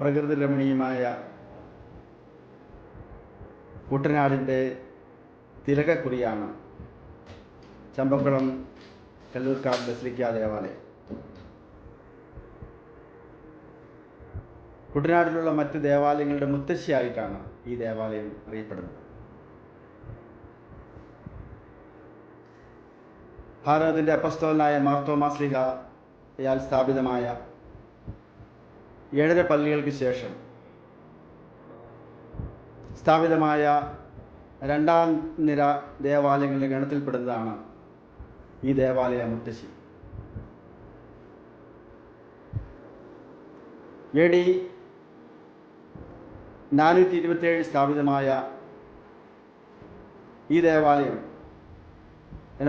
പ്രകൃതി രമണീയമായ കുട്ടനാടിന്റെ തിലകക്കുറിയാണ് ചമ്പക്കുളം കല്ലൂർക്കാട് ബസിലിക്ക ദേവാലയം. കുട്ടനാട്ടിലുള്ള മറ്റ് ദേവാലയങ്ങളുടെ മുത്തശ്ശിയായിട്ടാണ് ഈ ദേവാലയം അറിയപ്പെടുന്നത്. ഭാരതത്തിന്റെ അപ്പസ്തോലനായ മാർത്തോമാസ്ലിഹ യാൽ സ്ഥാപിതമായ ഏഴര പള്ളികൾക്ക് ശേഷം സ്ഥാപിതമായ രണ്ടാം നിര ദേവാലയങ്ങളുടെ ഗണത്തിൽപ്പെടുന്നതാണ് ഈ ദേവാലയ മുത്തശ്ശി. എ ഡി നാനൂറ്റി ഇരുപത്തിയേഴ് സ്ഥാപിതമായ ഈ ദേവാലയം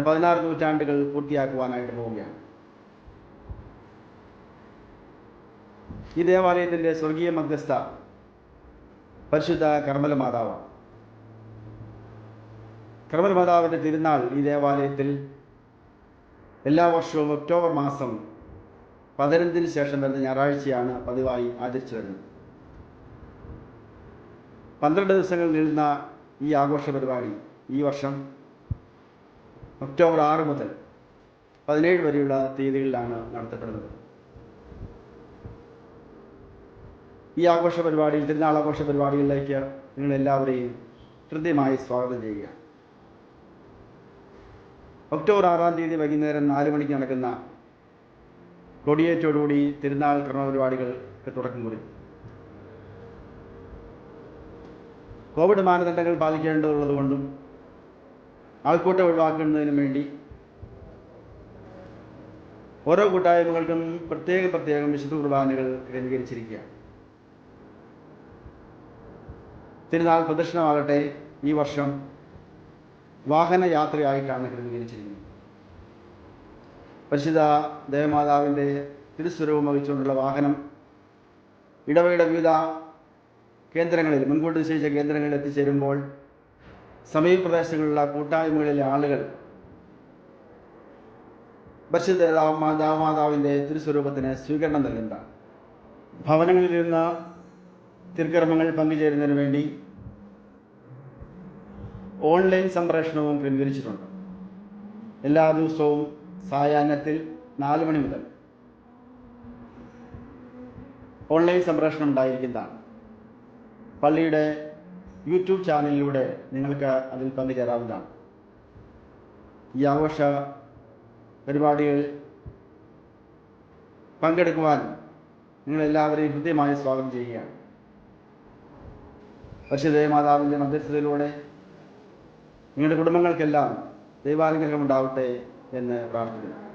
പതിനാറ് നൂറ്റാണ്ടുകൾ പൂർത്തിയാക്കുവാനായിട്ട് പോവുകയാണ്. ഈ ദേവാലയത്തിന്റെ സ്വർഗീയ മധ്യസ്ഥ പരിശുദ്ധ കർമ്മല മാതാവാണ് കർമ്മല മാതാവിന്റെ തിരുനാൾ ഈ ദേവാലയത്തിൽ എല്ലാ വർഷവും ഒക്ടോബർ മാസം പതിനഞ്ചിന് ശേഷം വരുന്ന ഞായറാഴ്ചയാണ് പതിവായി ആചരിച്ചു വരുന്നത്. പന്ത്രണ്ട് ദിവസങ്ങൾ നീളുന്ന ഈ ആഘോഷ പരിപാടി ഈ വർഷം ഒക്ടോബർ ആറ് മുതൽ പതിനേഴ് വരെയുള്ള തീയതികളിലാണ് നടത്തപ്പെടുന്നത്. ഈ ആഘോഷ പരിപാടിയിൽ തിരുനാളാഘോഷ പരിപാടികളിലേക്ക് നിങ്ങൾ എല്ലാവരെയും ഹൃദ്യമായി സ്വാഗതം ചെയ്യുക. ഒക്ടോബർ ആറാം തീയതി വൈകുന്നേരം നാല് മണിക്ക് നടക്കുന്ന കൊടിയേറ്റോടുകൂടി തിരുനാൾ കർമ്മപരിപാടികൾക്ക് തുടക്കം കുറിക്കും കോവിഡ് മാനദണ്ഡങ്ങൾ പാലിക്കേണ്ടതുള്ളത് കൊണ്ടും ആൾക്കൂട്ടം ഒഴിവാക്കുന്നതിനും വേണ്ടി ഓരോ കൂട്ടായ്മകൾക്കും പ്രത്യേകം പ്രത്യേകം വിശുദ്ധ കുർബാനകൾ ക്രമീകരിച്ചിരിക്കുകയാണ് തിരുനാൾ പ്രദക്ഷിണമാകട്ടെ. ഈ വർഷം വാഹനയാത്രയായിട്ടാണ് ക്രമീകരിച്ചിരിക്കുന്നത്. പരിശുദ്ധ ദേവമാതാവിന്റെ തിരുസ്വരവും വഹിച്ചുകൊണ്ടുള്ള വാഹനം ഇടവയുടെ വിവിധ കേന്ദ്രങ്ങളിൽ മുൻകൂട്ടി നിശ്ചയിച്ച കേന്ദ്രങ്ങളിൽ എത്തിച്ചേരുമ്പോൾ സമീപപ്രദേശങ്ങളിലുള്ള കൂട്ടായ്മകളിലെ ആളുകൾ പരിശുദ്ധ ദേവമാതാവിന്റെ തിരുസ്വരൂപത്തിന് സ്വീകരണം നൽകുന്നതാണ്. ഭവനങ്ങളിലിരുന്ന തിരുക്കർമ്മങ്ങൾ പങ്കുചേരുന്നതിന് വേണ്ടി ഓൺലൈൻ സംപ്രേഷണവും ക്രമീകരിച്ചിട്ടുണ്ട്. എല്ലാ ദിവസവും സായാഹ്നത്തിൽ നാല് മണി മുതൽ ഓൺലൈൻ സംപ്രേഷണം ഉണ്ടായിരിക്കുന്നതാണ്. പള്ളിയുടെ യൂട്യൂബ് ചാനലിലൂടെ നിങ്ങൾക്ക് അതിൽ പങ്കുചേരാവുന്നതാണ്. ഈ ആഘോഷ പരിപാടികൾ പങ്കെടുക്കുവാൻ നിങ്ങളെല്ലാവരെയും ഹൃദ്യമായി സ്വാഗതം ചെയ്യുകയാണ്. പരിശുദ്ധ മാതാവിന്റെ മധ്യസ്ഥതയിലൂടെ നിങ്ങളുടെ കുടുംബങ്ങൾക്കെല്ലാം ദൈവാനുഗ്രഹം ഉണ്ടാവട്ടെ എന്ന് പ്രാർത്ഥിക്കുന്നു.